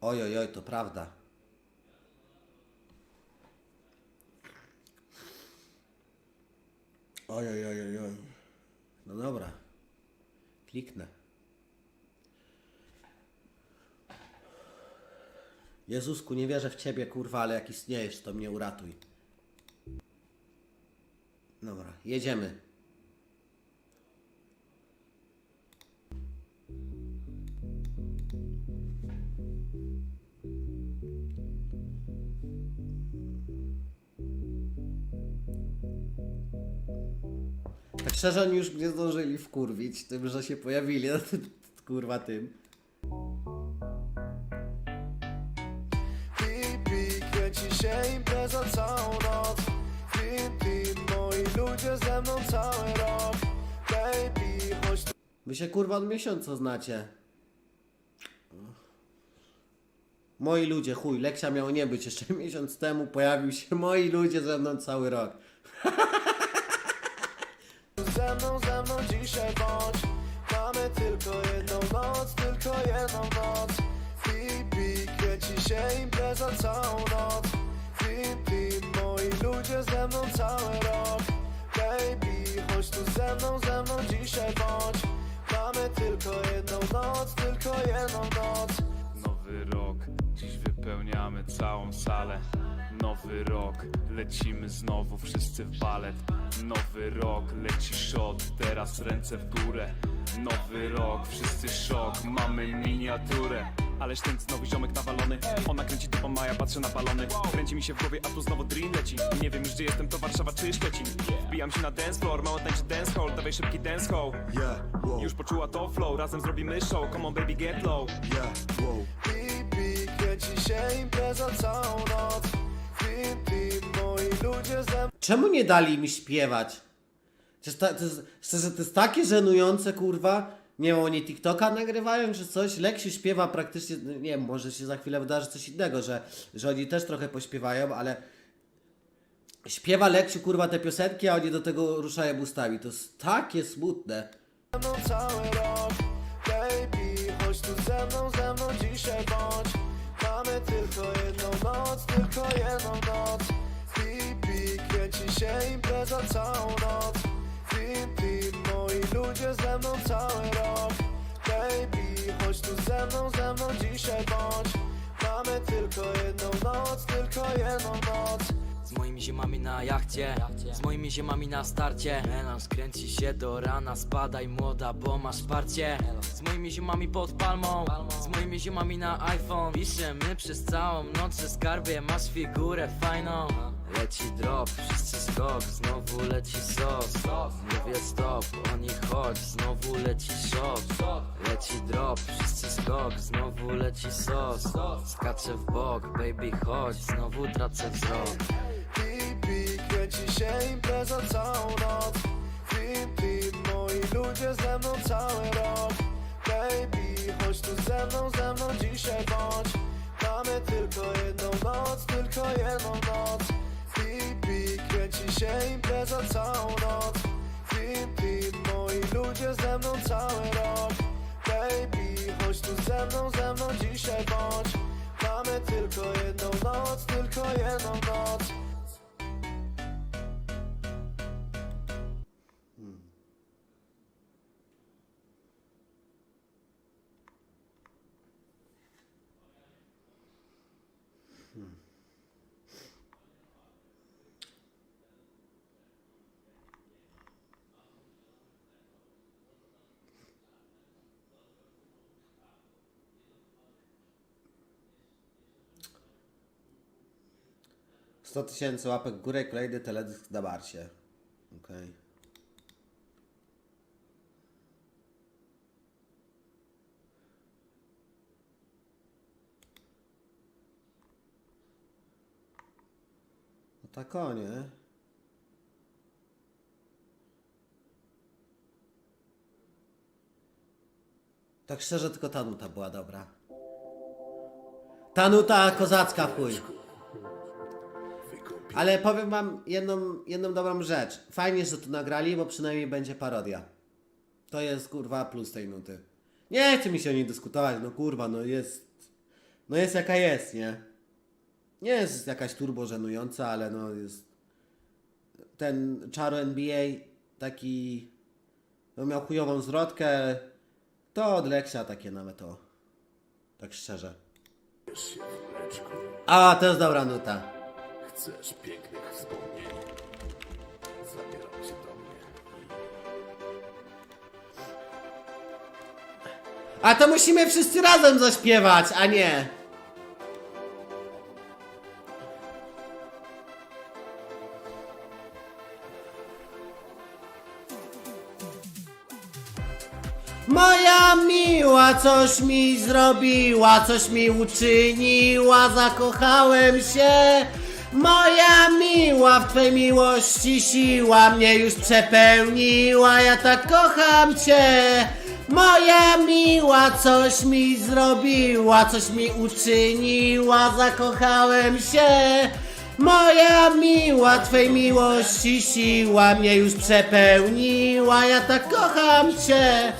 Oj, oj, oj, to prawda. Oj, oj, oj, oj. No dobra. Kliknę. Jezusku, nie wierzę w Ciebie, kurwa, ale jak istniejesz, to mnie uratuj. Dobra, jedziemy. Tak szczerze, oni już mnie zdążyli wkurwić tym, że się pojawili na tym, kurwa, tym. Pipi, kręci się impreza całą noc Team, team, moi ludzie ze mną cały rok Baby, chodź tu Wy się kurwa od miesiąca znacie. Moi ludzie, chuj, lekcja miało nie być. Jeszcze miesiąc temu pojawił się moi ludzie ze mną cały rok. ze mną, ze mną dzisiaj bądź. Mamy tylko jedną noc, tylko jedną noc. Pipi, kręci się impreza całą noc. Team, moi ludzie ze mną cały rok. Baby, chodź tu ze mną, ze mną dzisiaj bądź. Mamy tylko jedną noc, tylko jedną noc wypełniamy całą salę. Nowy rok, lecimy znowu wszyscy w balet. Nowy rok, leci shot, teraz ręce w górę. Nowy rok, wszyscy szok, mamy miniaturę. Ależ ten znowu ziomek nawalony. Ona kręci typą, a ja patrzę na balony. Kręci mi się w głowie, a tu znowu drill leci. Nie wiem już gdzie jestem, to Warszawa czy Szczecin. Wbijam się na dance floor, mało tańczy dance hall. Dawaj szybki dance hall. Yeah, wow, Już poczuła to flow, razem zrobimy show. Come on baby get low się impreza całą noc Team, team, moi ludzie ze Czemu nie dali mi śpiewać? Przecież ta, to jest, szczerze, to jest takie żenujące, kurwa. Nie wiem, oni TikToka nagrywają czy coś. Leksiu śpiewa praktycznie, no nie wiem, może się za chwilę wydarzy coś innego, że, że oni też trochę pośpiewają, ale śpiewa Leksiu, kurwa, te piosenki, a oni do tego ruszają ustami. To jest takie smutne. mną cały rok Baby, chodź tu ze mną, ze mną dzisiaj jedną noc. Pipi, kręci się impreza całą noc. Team, moi ludzie ze mną cały rok. Baby, chodź tu ze mną, ze mną dzisiaj bądź. Mamy tylko jedną noc, tylko jedną noc Z moimi ziomami na jachcie, z moimi ziomami na starcie. Melanż kręci się do rana, spadaj młoda, bo masz parcie Z moimi ziomami pod palmą, z moimi ziomami na iPhone. Piszemy przez całą noc, że skarbie masz figurę fajną. Leci drop, wszyscy skok, znowu leci sos. Mówię stop, oni chodź, znowu leci szok. Leci drop, wszyscy skok, znowu leci sos. Skaczę w bok, baby chodź, znowu tracę wzrok Pipi, się impreza całą noc. Team, moi ludzie ze mną cały rok. Baby, chodź tu ze mną, ze mną dzisiaj bądź. Mamy tylko jedną noc, tylko jedną noc. Pipi, kręci się impreza całą noc. Team, moi ludzie ze mną cały rok. Baby, chodź tu ze mną, ze mną dzisiaj bądź. Mamy tylko jedną noc, tylko jedną noc Sto tysięcy łapek górę, kolejny teledysk na Marsie. Okej. No tak o, nie? Tak szczerze, tylko ta nuta była dobra. Ta nuta kozacka w chuj. Ale powiem wam jedną, jedną dobrą rzecz. Fajnie, że to nagrali, bo przynajmniej będzie parodia. To jest kurwa plus tej nuty. Nie chce mi się o niej dyskutować, no kurwa, no jest. no jest jaka jest, nie? Nie jest jakaś turbo żenująca, ale no jest ten czaro NBA taki no miał chujową zwrotkę, to od Leksia takie nawet o. Tak szczerze. A, to jest dobra nuta. Chcesz pięknych wspomnień? Zabieram cię do mnie. A to musimy wszyscy razem zaśpiewać, a nie. Moja miła coś mi zrobiła, coś mi uczyniła, zakochałem się. Moja miła w Twej miłości siła mnie już przepełniła, ja tak kocham Cię. Moja miła coś mi zrobiła, coś mi uczyniła, zakochałem się. Moja miła, Twej miłości siła mnie już przepełniła, ja tak kocham Cię.